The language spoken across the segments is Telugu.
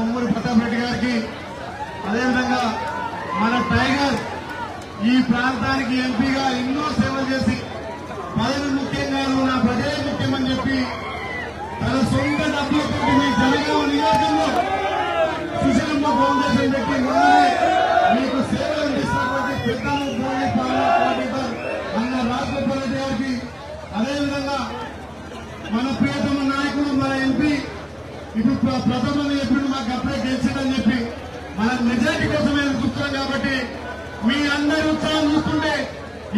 కొమ్మూరి ప్రతాప్ రెడ్డి గారికి అదేవిధంగా మన టైగర్ ఈ ప్రాంతానికి ఎంపీగా ఎన్నో సేవలు చేసి పదవి ముఖ్యంగా నా ప్రజలే ముఖ్యమని చెప్పి తన సొంత డబ్బులు పెట్టి మీ జనగామ నియోజకంలో సుశీలమ్మ ఫౌండేషన్ పెట్టి మీకు సేవలు అందిస్తున్నటువంటి పెద్దలు అన్న రాజగోపాల్ రెడ్డి గారికి అదేవిధంగా మన పేరు ఇప్పుడు ప్ర- ప్రథమ ఎప్పుడు మాకు అప్పుడే గెలిచిందని చెప్పి మన మెజార్టీ కోసమే కూర్చున్నాం కాబట్టి మీ అందరి ఉత్సాహం చూస్తుంటే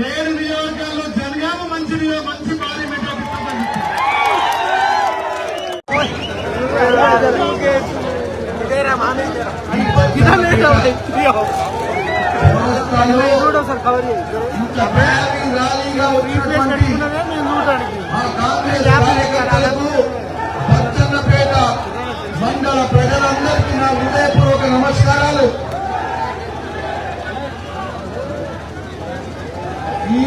ఏడు నియోజకాల్లో జనగామ మంచి మంచి భారీ మెజార్టీ ఇస్తామని మండల ప్రజలందరికీ నా హృదయపూర్వక నమస్కారాలు. ఈ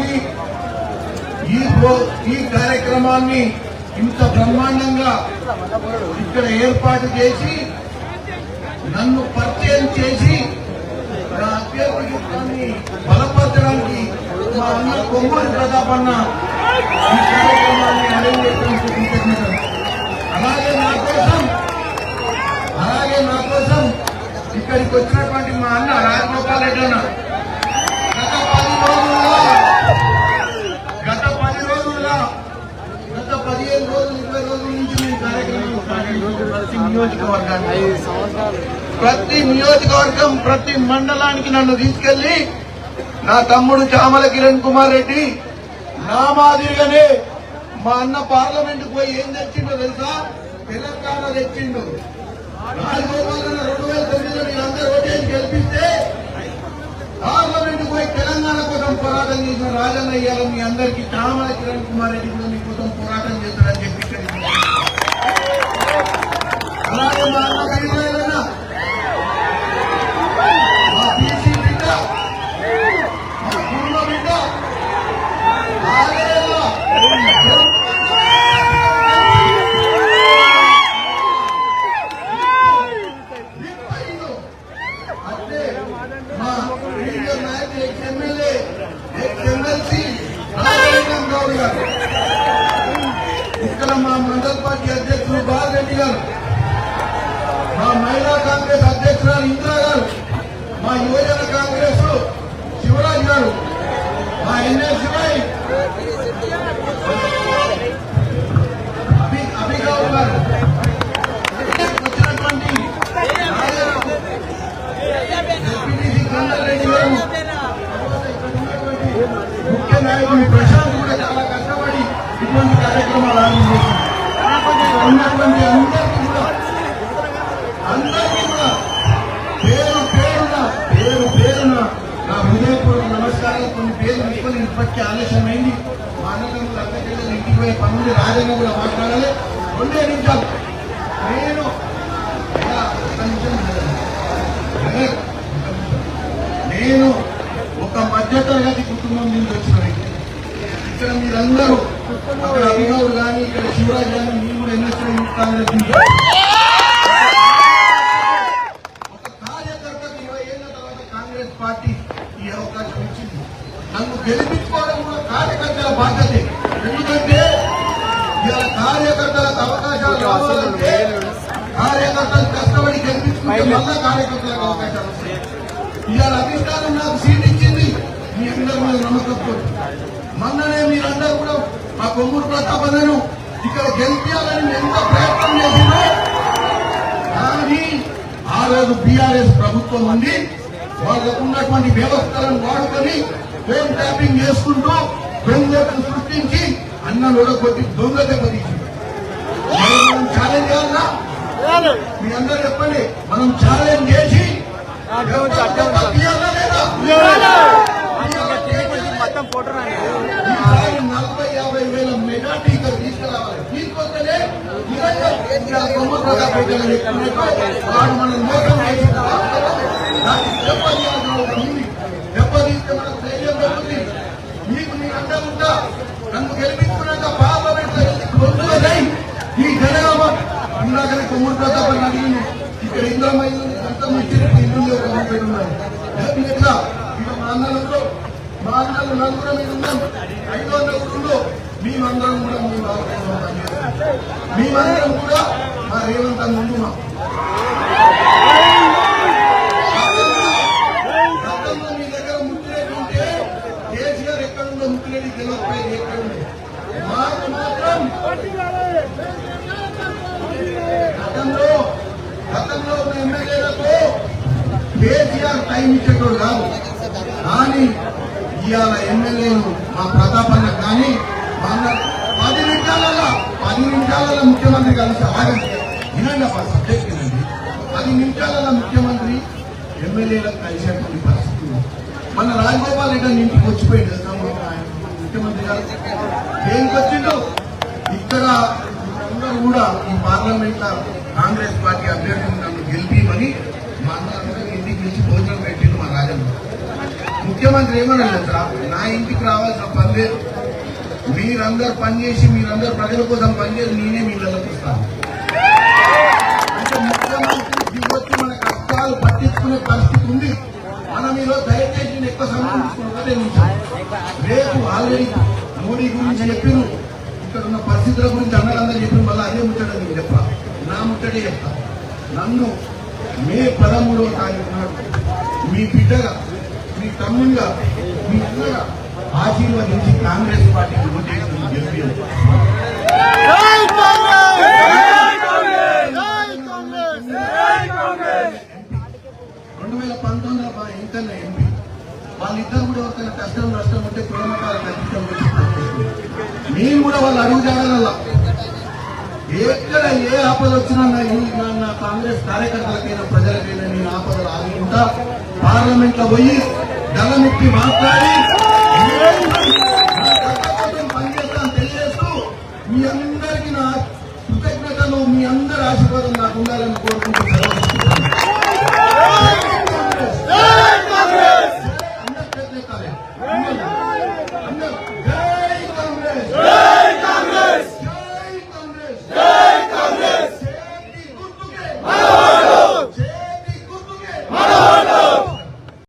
ఈ కార్యక్రమాన్ని ఇంత బ్రహ్మాండంగా ఇక్కడ ఏర్పాటు చేసి నన్ను పరిచయం చేసి నా అభ్యర్థి బలపరచడానికి మా అన్న కొమ్మూరి ప్రతాప్ అన్న ఈ కార్యక్రమాన్ని అరేంజ్ చేసినందుకు అలాగే నా కోసం అలాగే నా కోసం ఇక్కడికి వచ్చినటువంటి మా అన్న రాజగోపాల్ రెడ్డి అన్న. గత పది రోజులుగా గత పది రోజులుగా గత పదిహేను రోజులు ఇరవై రోజుల నుంచి నేను కార్యక్రమం స్టార్ట్ చేశాను. ప్రతి నియోజకవర్గాన్ని ప్రతి నియోజకవర్గం ప్రతి మండలానికి నన్ను తీసుకెళ్ళి నా తమ్ముడు చామల కిరణ్ కుమార్ రెడ్డి నా మాదిరిగానే మా అన్న పార్లమెంట్ పోయి ఏం తెచ్చిండో తెలుసా? తెలంగాణ తెచ్చిండు. రెండు వేల తొమ్మిదిలో మీరందరూ ఓటేసి గెలిపిస్తే పార్లమెంట్ పోయి తెలంగాణ కోసం పోరాటం చేసిన రాజన్న ఇయ్యాల మీ అందరికీ కామల కిరణ్ కుమార్ రెడ్డి కూడా మీ కోసం పోరాటం చేస్తారని చెప్పి అలాగే మా అన్న రావు గారు ఇక్కడ మా మండల్ పార్టీ అధ్యక్షులు బాలరెడ్డి గారు మా మహిళా కాంగ్రెస్ అధ్యక్షురాలు ఇందిరా గారు మా యువజన కాంగ్రెస్ శివరాజ్ గారు మా ఎన్ఎస్ అభి కార్యక్రమాలు ఆరంభించారు ఉన్నటువంటి అందరికీ కూడా అందరికీ కూడా పేరు పేరున పేరు పేరున నా హృదయపూర్వక నమస్కారాలు కొన్ని పేరు తీసుకొని ఇప్పటికే ఆలస్యమైంది మా అన్నదమ్ములు అక్కడికి ఇంటికి పోయే పనులు రాజన్న కూడా మాట్లాడాలి రెండే నిమిషాలు నేను నేను ఒక మధ్యతరగతి కుటుంబం నుంచి వచ్చిన వ్యక్తి. ఇక్కడ మీరందరూ అక్కడ అభిగౌడ్ కానీ మీరు కూడా ఎన్ఎస్ఐ కాంగ్రెస్ ఒక కార్యకర్తకు ఇరవై తర్వాత కాంగ్రెస్ పార్టీ ఈ అవకాశం ఇచ్చింది నన్ను గెలిపించుకోవడం కూడా కార్యకర్తల ఎందుకంటే కార్యకర్తలకు అవకాశాలు రావాలంటే కార్యకర్తలు కష్టపడి గెలిపించుకుంటే మళ్ళా కార్యకర్తలకు అవకాశాలు వస్తాయి ఇవాళ అధిష్టానం నాకు సీట్ ఇచ్చింది మీ నమ్మకంతో మొన్ననే మీరందరూ కూడా మా కొమ్మూరు ప్రతాపనను ఇక్కడ గెలిపించాలని ఎంత ప్రయత్నం చేసినా కానీ ఆ రోజు బీఆర్ఎస్ ప్రభుత్వం ఉంది. వాళ్ళకు ఉన్నటువంటి వ్యవస్థలను వాడుకొని ఫోన్ ట్యాపింగ్ చేసుకుంటూ దొంగలను సృష్టించి అన్నను కొట్టి దొంగ దెబ్బతీసింది. ఛాలెంజ్ చేయాలన్నా మీ అందరూ చెప్పండి. మనం ఛాలెంజ్ చేసి లేదా? మొత్తం ఫోటో యాభై వేల మెజార్టీ ఇక్కడ తీసుకురావాలి. తీసుకొస్తేనే వాడు మనం మోసం దెబ్బతీస్తే ధైర్యం పెరుగుతుంది మీకు ఉంటా నన్ను గెలిపించుకున్నాక పార్లమెంట్ ఈ జనగామ ఇందాకనే కొమ్ముడు ప్రతాప్ అడిగింది. ఇక్కడ ఇంద్రమైలు ఇచ్చిన ఒక ఎట్లా? ఇక మా అన్నలు మా అన్నలు నలుగురు మీద ఉన్నాం. మేమందరం కూడా మీ భారతదేశంలో మేమందరం కూడా మా రేవంత్ అన్న ముందు మీ దగ్గర ముట్టిరెడ్డి ఉంటే కేసీఆర్ ఎక్కడుందో ముట్టిరెడ్డి గెలవకపోయేది మాకు మాత్రం గతంలో గతంలో ఉన్న ఎమ్మెల్యేలకు కేసీఆర్ టైం ఇచ్చేటోడు కాదు. కానీ ఇవాళ ఎమ్మెల్యేలు మా ప్రతాపన్న కానీ పది నిమిషాలలో పది నిమిషాలలో ముఖ్యమంత్రి కలిసి ఆగండి. వినండి అప్ప సబ్జెక్ట్ వినండి. పది నిమిషాలలో ముఖ్యమంత్రి ఎమ్మెల్యేలకు కలిసేటువంటి పరిస్థితి మన రాజగోపాల్ రెడ్డి ఇంటికి వచ్చిపోయింది ముఖ్యమంత్రి గారు? దేనికి వచ్చిండు? ఇక్కడ అందరూ కూడా ఈ పార్లమెంట్లో కాంగ్రెస్ పార్టీ అభ్యర్థులు నన్ను గెలిపిమని మా అందరూ ఇంటికి పిలిచి భోజనం పెట్టిండు మా రాజమ్మ ముఖ్యమంత్రి ఏమన్నా నా ఇంటికి రావాల్సిన పని లేదు. మీరందరు పనిచేసి మీరందరూ ప్రజల కోసం పనిచేసి నేనే మీ ఇళ్ళకి వస్తాను. అంటే ముఖ్యమంత్రి దిగొచ్చి మన కష్టాలు పట్టించుకునే పరిస్థితి ఉంది. మనం ఈరోజు దయచేసి నేను ఎక్కువ సమయం తీసుకుని నిమిషం రేపు ఆల్రెడీ మోడీ గురించి చెప్పిన ఇక్కడ ఉన్న పరిస్థితుల గురించి అన్నలందరూ చెప్పిన మళ్ళీ అదే ముట్టడే నేను చెప్పా నా ముట్టడే చెప్తా. నన్ను మే పదమూడవ తారీఖు నాడు మీ బిడ్డగా మీ తమ్ముడిగా మీ అన్నగా ఆశీర్వదించి కాంగ్రెస్ పార్టీకి ఓటేసి గెలిపి జై కాంగ్రెస్! జై కాంగ్రెస్! జై కాంగ్రెస్! రెండు వేల పంతొమ్మిదిలో మా ఇంకన్న ఎంపీ. వాళ్ళిద్దరు కూడా ఒక కష్టం నష్టం ఉంటే కుటుంబాల కష్టం కూడా వాళ్ళు ఎక్కడ ఏ ఆపద వచ్చినా నా కాంగ్రెస్ కార్యకర్తలకైనా ప్రజలకైనా నేను ఆపదలు ఆగుకుంటా పార్లమెంట్లో పోయి దళముక్తి మాట్లాడి